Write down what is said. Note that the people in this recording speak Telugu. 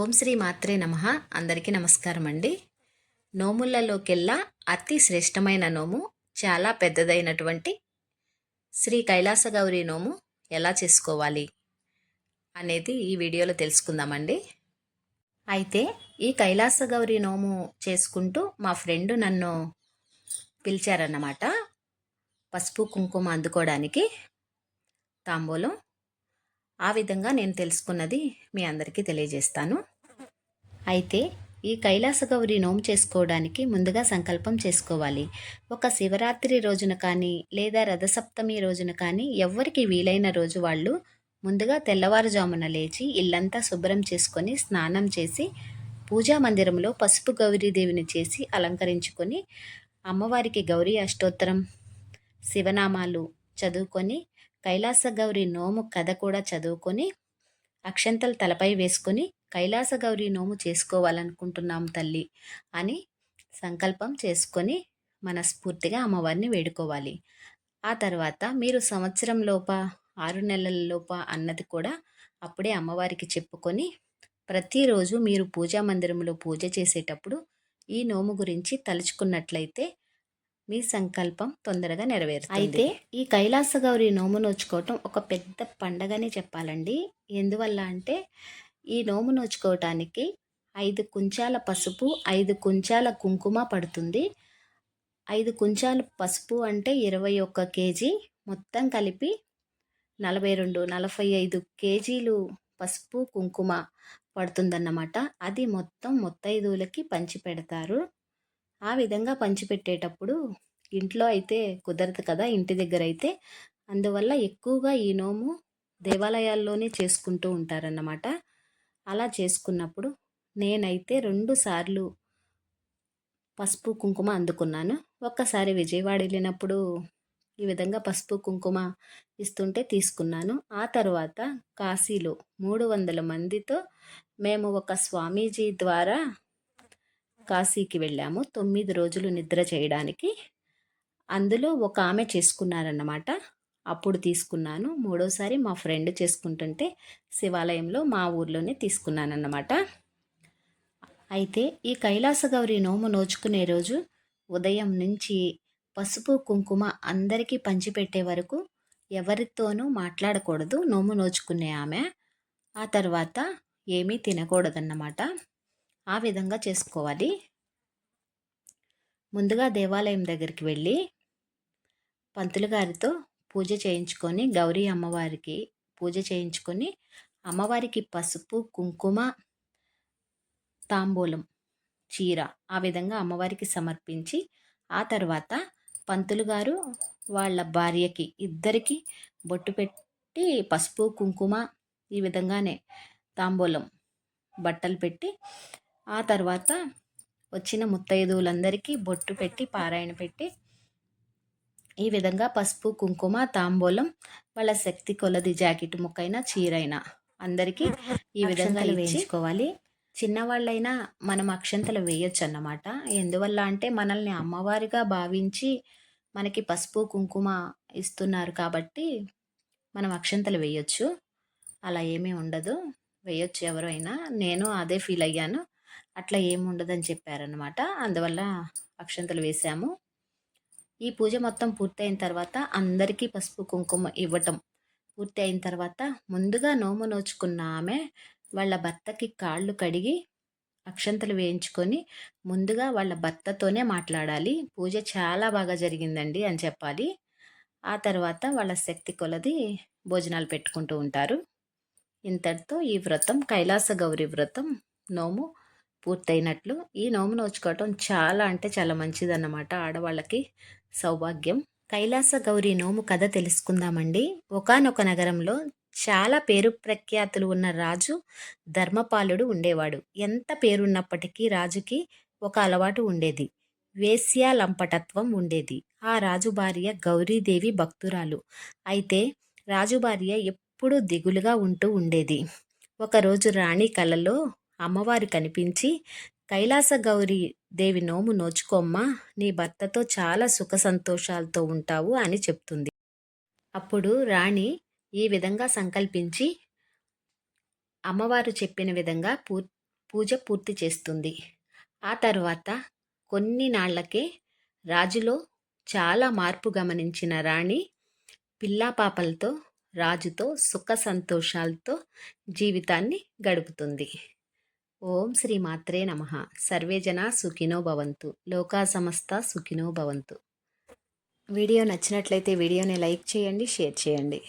ఓం శ్రీ మాత్రే నమ. అందరికీ నమస్కారం అండి నోములలోకెల్లా అతి శ్రేష్టమైన నోము చాలా పెద్దదైనటువంటి శ్రీ కైలాస గౌరి నోము ఎలా చేసుకోవాలి అనేది ఈ వీడియోలో తెలుసుకుందామండి. అయితే ఈ కైలాస గౌరి నోము చేసుకుంటూ మా ఫ్రెండ్ నన్ను పిలిచారన్నమాట. పసుపు కుంకుమ అందుకోవడానికి తాంబూలం ఆ విధంగా నేను తెలుసుకున్నది మీ అందరికీ తెలియజేస్తాను. అయితే ఈ కైలాస గౌరి నోము చేసుకోవడానికి ముందుగా సంకల్పం చేసుకోవాలి. ఒక శివరాత్రి రోజున కానీ లేదా రథసప్తమి రోజున కానీ ఎవరికి వీలైన రోజు వాళ్ళు ముందుగా తెల్లవారుజామున లేచి ఇల్లంతా శుభ్రం చేసుకొని స్నానం చేసి పూజా మందిరంలో పసుపు గౌరీదేవిని చేసి అలంకరించుకొని అమ్మవారికి గౌరీ అష్టోత్తరం శివనామాలు చదువుకొని కైలాస గౌరి నోము కథ కూడా చదువుకొని అక్షంతలు తలపై వేసుకొని కైలాస గౌరి నోము చేసుకోవాలనుకుంటున్నాం తల్లి అని సంకల్పం చేసుకొని మనస్ఫూర్తిగా అమ్మవారిని వేడుకోవాలి. ఆ తర్వాత మీరు సంవత్సరం లోప ఆరు నెలల లోప అన్నది కూడా అప్పుడే అమ్మవారికి చెప్పుకొని ప్రతిరోజు మీరు పూజా మందిరంలో పూజ చేసేటప్పుడు ఈ నోము గురించి తలుచుకున్నట్లయితే మీ సంకల్పం తొందరగా నెరవేరుతుంది. అయితే ఈ కైలాస గౌరి నోము నోచుకోవటం ఒక పెద్ద పండగనే చెప్పాలండి. ఎందువల్ల అంటే ఈ నోము నోచుకోవటానికి ఐదు కుంచాల పసుపు ఐదు కుంచాల కుంకుమ పడుతుంది. ఐదు కుంచాల పసుపు అంటే ఇరవై ఒక్క కేజీ మొత్తం కలిపి నలభై రెండు నలభై ఐదు కేజీలు పసుపు కుంకుమ పడుతుందన్నమాట. అది మొత్తం మొత్తైదువులకి పంచి పెడతారు ఆ విధంగా పంచిపెట్టేటప్పుడు ఇంట్లో అయితే కుదరదు కదా ఇంటి దగ్గర అయితే. అందువల్ల ఎక్కువగా ఈ నోము దేవాలయాల్లోనే చేసుకుంటూ ఉంటారన్నమాట. అలా చేసుకున్నప్పుడు నేనైతే రెండు సార్లు పసుపు కుంకుమ అందుకున్నాను. ఒక్కసారి విజయవాడ వెళ్ళినప్పుడు ఈ విధంగా పసుపు కుంకుమ ఇస్తుంటే తీసుకున్నాను. ఆ తర్వాత కాశీలో మూడు వందల మందితో మేము ఒక స్వామీజీ ద్వారా కాశీకి వెళ్ళాము. తొమ్మిది రోజులు నిద్ర చేయడానికి. అందులో ఒక ఆమె చేసుకున్నారన్నమాట. అప్పుడు తీసుకున్నాను. మూడోసారి మా ఫ్రెండ్ చేసుకుంటుంటే శివాలయంలో మా ఊర్లోనే తీసుకున్నానన్నమాట. అయితే ఈ కైలాస గౌరి నోము నోచుకునే రోజు ఉదయం నుంచి పసుపు కుంకుమ అందరికీ పంచిపెట్టే వరకు ఎవరితోనూ మాట్లాడకూడదు. నోము నోచుకునే ఆమె. ఆ తర్వాత ఏమీ తినకూడదన్నమాట. ఆ విధంగా చేసుకోవాలి. ముందుగా దేవాలయం దగ్గరికి వెళ్ళి పంతులు గారితో పూజ చేయించుకొని గౌరీ అమ్మవారికి పూజ చేయించుకొని అమ్మవారికి పసుపు కుంకుమ తాంబూలం చీర ఆ విధంగా అమ్మవారికి సమర్పించి ఆ తర్వాత పంతులు గారు వాళ్ళ భార్యకి ఇద్దరికి బొట్టు పెట్టి పసుపు కుంకుమ ఈ విధంగానే తాంబూలం బట్టలు పెట్టి ఆ తర్వాత వచ్చిన ముత్తైదువులందరికీ బొట్టు పెట్టి పారాయణ పెట్టి ఈ విధంగా పసుపు కుంకుమ తాంబూలం వాళ్ళ శక్తి కొలది జాకెట్ ముక్కైనా చీరైనా అందరికీ ఈ విధంగా వేయించుకోవాలి. చిన్నవాళ్ళైనా మనం అక్షంతలు వేయొచ్చు అన్నమాట ఎందువల్ల అంటే మనల్ని అమ్మవారిగా భావించి మనకి పసుపు కుంకుమ ఇస్తున్నారు కాబట్టి మనం అక్షంతలు వేయొచ్చు. అలా ఏమీ ఉండదు. వేయొచ్చు ఎవరైనా నేను అదే ఫీల్ అయ్యాను. అట్లా ఏముండదని చెప్పారనమాట అందువల్ల అక్షంతలు వేసాము. ఈ పూజ మొత్తం పూర్తయిన తర్వాత అందరికీ పసుపు కుంకుమ ఇవ్వటం. పూర్తి అయిన తర్వాత ముందుగా నోము నోచుకున్న ఆమె వాళ్ళ భర్తకి కాళ్ళు కడిగి అక్షంతలు వేయించుకొని ముందుగా వాళ్ళ భర్తతోనే మాట్లాడాలి. పూజ చాలా బాగా జరిగిందండి అని చెప్పాలి. ఆ తర్వాత వాళ్ళ శక్తి కొలది భోజనాలు పెట్టుకుంటూ ఉంటారు. ఇంతటితో ఈ వ్రతం కైలాస గౌరి వ్రతం నోము పూర్తయినట్లు. ఈ నోము నోచుకోవటం చాలా అంటే చాలా మంచిదన్నమాట ఆడవాళ్ళకి సౌభాగ్యం. కైలాస గౌరీ నోము కథ తెలుసుకుందామండి. ఒకనొక నగరంలో చాలా పేరు ప్రఖ్యాతులు ఉన్న రాజు ధర్మపాలుడు ఉండేవాడు. ఎంత పేరున్నప్పటికీ రాజుకి ఒక అలవాటు ఉండేది. వేశ్యాలంపటత్వం ఉండేది. ఆ రాజు భార్య గౌరీదేవి భక్తురాలు. అయితే రాజు భార్య ఎప్పుడూ దిగులుగా ఉంటూ ఉండేది. ఒకరోజు రాణి కలలో అమ్మవారు కనిపించి కైలాస గౌరి దేవి నోము నోచుకోమ్మా నీ భర్తతో చాలా సుఖ సంతోషాలతో ఉంటావు అని చెప్తుంది. అప్పుడు రాణి ఈ విధంగా సంకల్పించి అమ్మవారు చెప్పిన విధంగా పూ పూజ పూర్తి చేస్తుంది. ఆ తర్వాత కొన్ని నాళ్ళకే రాజులో చాలా మార్పు గమనించిన రాణి పిల్లా పాపలతో రాజుతో సుఖ సంతోషాలతో జీవితాన్ని గడుపుతుంది. ఓం శ్రీ మాత్రే నమ. సర్వే జన సుఖినో భవంతు. లోకా సమస్త సుఖినో భవంతు. వీడియో నచ్చినట్లయితే వీడియోని లైక్ చేయండి షేర్ చేయండి.